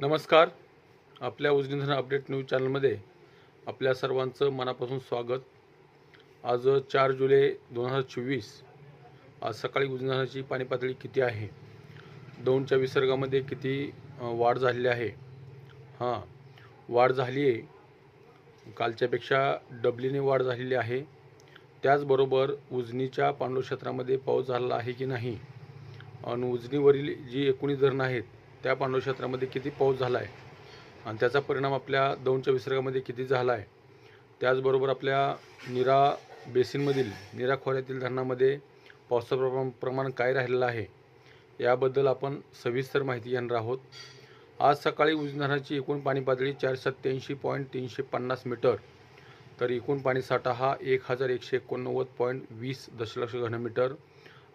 नमस्कार. आपल्या उजनी धरण अपडेट न्यूज चॅनलमध्ये आपल्या सर्वांचं मनापासून स्वागत. आज चार जुलै दोन हजार चोवीस आज सकाळी उजनी धरणाची पाणी पातळी किती आहे? दोनच्या विसर्गामध्ये किती वाढ झालेली आहे? हां वाढ झाली आहे. कालच्यापेक्षा डबलीने वाढ झालेली आहे. त्याचबरोबर उजनीच्या पांडव क्षेत्रामध्ये पाऊस झालेला आहे की नाही? आणि उजनीवरील जी एकोणीस धरणं आहेत त्या पांडव क्षेत्रामध्ये किती पाऊस झाला आहे आणि त्याचा परिणाम आपल्या दौंडच्या विसर्गामध्ये किती झाला आहे त्याचबरोबर आपल्या निरा बेसिनमधील निरा खोऱ्यातील धरणामध्ये पावसाचं प्रमाण प्रमाण काय राहिलेलं आहे याबद्दल आपण सविस्तर माहिती घेणार आहोत. आज सकाळी उजनी धरणाची एकूण पाणी पातळी चारशे सत्त्याऐंशी पॉईंट तीनशे पन्नास मीटर तर एकूण पाणी साठा हा एक हजार एकशे एकोणनव्वद पॉईंट वीस दशलक्ष घनमीटर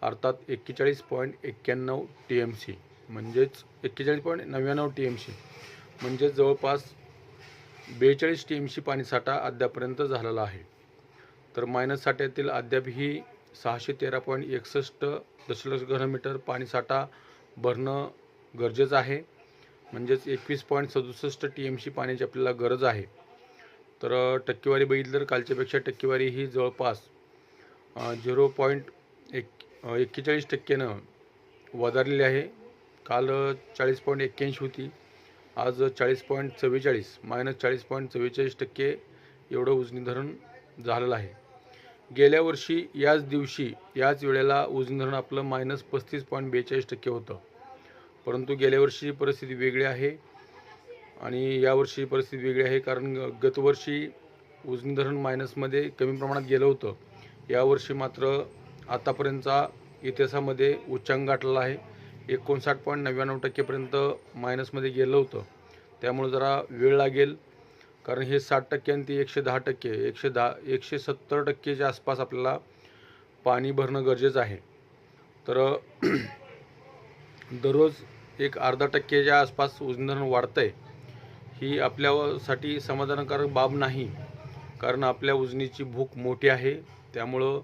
अर्थात एक्केचाळीस पॉईंट एक्क्याण्णव टी एम सी म्हणजेच एक्केचाळीस पॉईंट नव्याण्णव टी एम सी म्हणजेच जवळपास बेचाळीस टी एम सी पाणीसाठा अद्यापर्यंत झालेला आहे. तर मायनस साठ्यातील अद्यापही सहाशे तेरा पॉईंट एकसष्ट दशलक्ष घनमीटर पाणीसाठा भरणं गरजेचं आहे. म्हणजेच एकवीस पॉईंट सदुसष्ट टी एम सी पाण्याची आपल्याला गरज आहे. तर टक्केवारी बघितली तर कालच्यापेक्षा टक्केवारी ही जवळपास झिरो पॉईंट एक एक्केचाळीस टक्क्यानं वधारलेली आहे. काल चाळीस पॉईंट एक्क्याऐंशी होती. आज चाळीस पॉईंट चव्वेचाळीस मायनस चाळीस पॉईंट चव्वेचाळीस टक्के एवढं उजनी धरण झालेलं आहे. गेल्या वर्षी याच दिवशी याच वेळेला उजनी धरण आपलं मायनस पस्तीस पॉईंट बेचाळीस टक्के होतं. परंतु गेल्या वर्षी परिस्थिती वेगळी आहे आणि यावर्षी परिस्थिती वेगळी आहे कारण गतवर्षी उजनी धरण मायनसमध्ये कमी प्रमाणात गेलं होतं. यावर्षी मात्र आतापर्यंतचा इतिहासामध्ये उच्चांक गाठलेला आहे. एकोणसाठ पॉईंट नव्याण्णव टक्केपर्यंत मायनसमध्ये गेलं होतं. त्यामुळे जरा वेळ लागेल. कारण हे साठ टक्के आणि ती एकशे दहा टक्के एकशे दहा एकशे सत्तर टक्केच्या आसपास आपल्याला पाणी भरणं गरजेचं आहे. तर दररोज एक अर्धा टक्केच्या आसपास उजनी धरण वाढतं आहे ही आपल्यासाठी समाधानकारक बाब नाही. कारण आपल्या उजनीची भूक मोठी आहे. त्यामुळं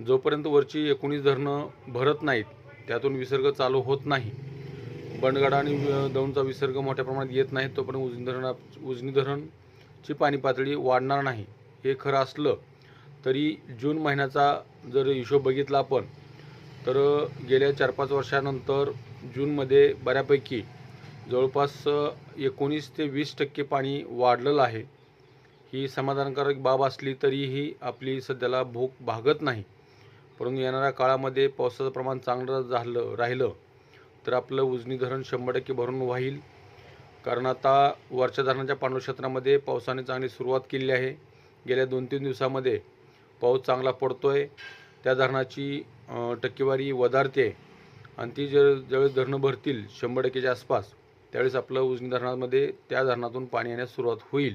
जोपर्यंत वरची एकोणीस धरणं भरत नाहीत त्यातून विसर्ग चालू होत नाही. बंडगडा आणि दौंडचा विसर्ग मोठ्या प्रमाणात येत नाही तोपर्यंत उजनी धरणा उजनी धरणची पाणी पातळी वाढणार नाही. हे खरं असलं तरी जून महिन्याचा जर हिशोब बघितला आपण तर गेल्या चार पाच वर्षानंतर जूनमध्ये बऱ्यापैकी जवळपास एकोणीस ते वीस टक्के पाणी वाढलेलं आहे. ही समाधानकारक बाब असली तरीही आपली सध्याला भूक भागत नाही. परंतु येणाऱ्या काळामध्ये पावसाचं प्रमाण चांगलं झालं राहिलं तर आपलं उजनी धरण शंभर टक्के भरून वाहील. कारण आता वरच्या धरणाच्या पांडव क्षेत्रामध्ये पावसाने चांगली सुरुवात केली आहे. गेल्या दोन तीन दिवसामध्ये पाऊस चांगला पडतो आहे त्या धरणाची टक्केवारी वधारते. आणि ती जर ज्यावेळेस धरणं भरतील शंभर टक्केच्या आसपास त्यावेळेस आपलं उजनी धरणामध्ये त्या धरणातून पाणी येण्यास सुरुवात होईल.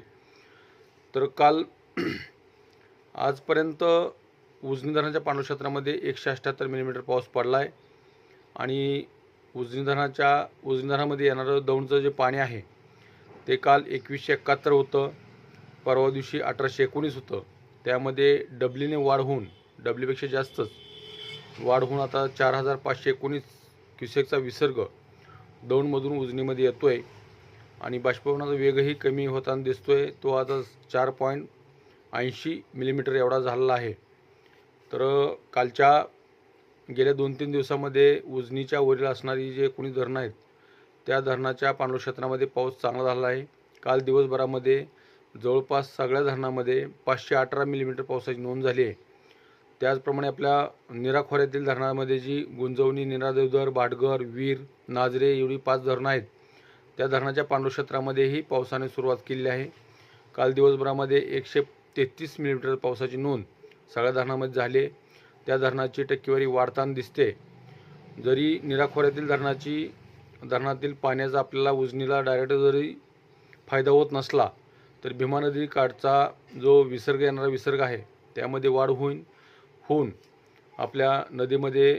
तर काल आजपर्यंत उजनी धरणाच्या पांडव क्षेत्रामध्ये एकशे अठ्ठ्याहत्तर मिलीमीटर पाऊस पडला आहे आणि उजनी धरणाच्या उजनी धरणामध्ये येणारं दौंडचं जे पाणी आहे ते काल एकवीसशे एकाहत्तर होतं. परवा दिवशी अठराशे एकोणीस होतं. त्यामध्ये डबलीने वाढ होऊन डबलीपेक्षा जास्तच वाढ होऊन आता चार हजार पाचशे एकोणीस क्युसेकचा विसर्ग दौंडमधून उजनीमध्ये येतो आहे आणि बाष्पवनाचा वेगही कमी होताना दिसतो आहे तो आता चार पॉईंट ऐंशी मिलीमीटर एवढा झालेला आहे. तर कालच्या गेल्या दोन तीन दिवसामध्ये उजनीच्या वरील असणारी जे कोणी धरणं आहेत त्या धरणाच्या पांडव क्षेत्रामध्ये पाऊस चांगला झाला आहे. काल दिवसभरामध्ये जवळपास सगळ्या धरणामध्ये पाचशे अठरा मिलीमीटर पावसाची नोंद झाली आहे. त्याचप्रमाणे आपल्या निरा खोऱ्यातील धरणामध्ये जी गुंजवणी निरा देवधर भाटघर वीर नाजरे एवढी पाच धरणं आहेत त्या धरणाच्या पांडव क्षेत्रामध्येही पावसाने सुरुवात केली आहे. काल दिवसभरामध्ये एकशे तेहतीस मिलीमीटर पावसाची नोंद सगळ्या धरणामध्ये झाले त्या धरणाची टक्केवारी वाढताना दिसते. जरी निराखोऱ्यातील धरणाची धरणातील पाण्याचा आपल्याला उजनीला डायरेक्ट जरी फायदा होत नसला तर भीमा नदी काठचा जो विसर्ग येणारा विसर्ग आहे त्यामध्ये वाढ होईन होऊन आपल्या नदीमध्ये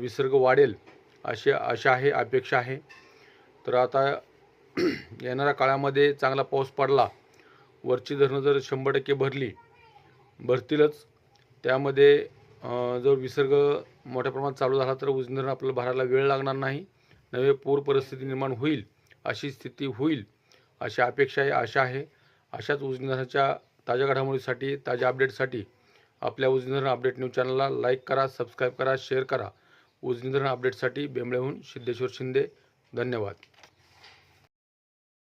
विसर्ग वाढेल अशी आशा आहे अपेक्षा आहे. तर आता येणाऱ्या काळामध्ये चांगला पाऊस पडला वरची धरणं जर शंभर टक्के भरली भरतीलच. त्यामध्ये जर विसर्ग मोठ्या प्रमाणात चालू झाला तर उजनीरण आपल्याला भरायला वेळ लागणार नाही. नवे पूर परिस्थिती निर्माण होईल अशी स्थिती होईल अशी अपेक्षा आहे आशा आहे. अशाच उजनीरणाच्या ताज्या घडामोडीसाठी ताज्या अपडेटसाठी आपल्या उजनीरण अपडेट न्यूज चॅनलला लाईक करा सबस्क्राईब करा शेअर करा. उजनीधरण अपडेटसाठी बेंबळेहून सिद्धेश्वर शिंदे. धन्यवाद.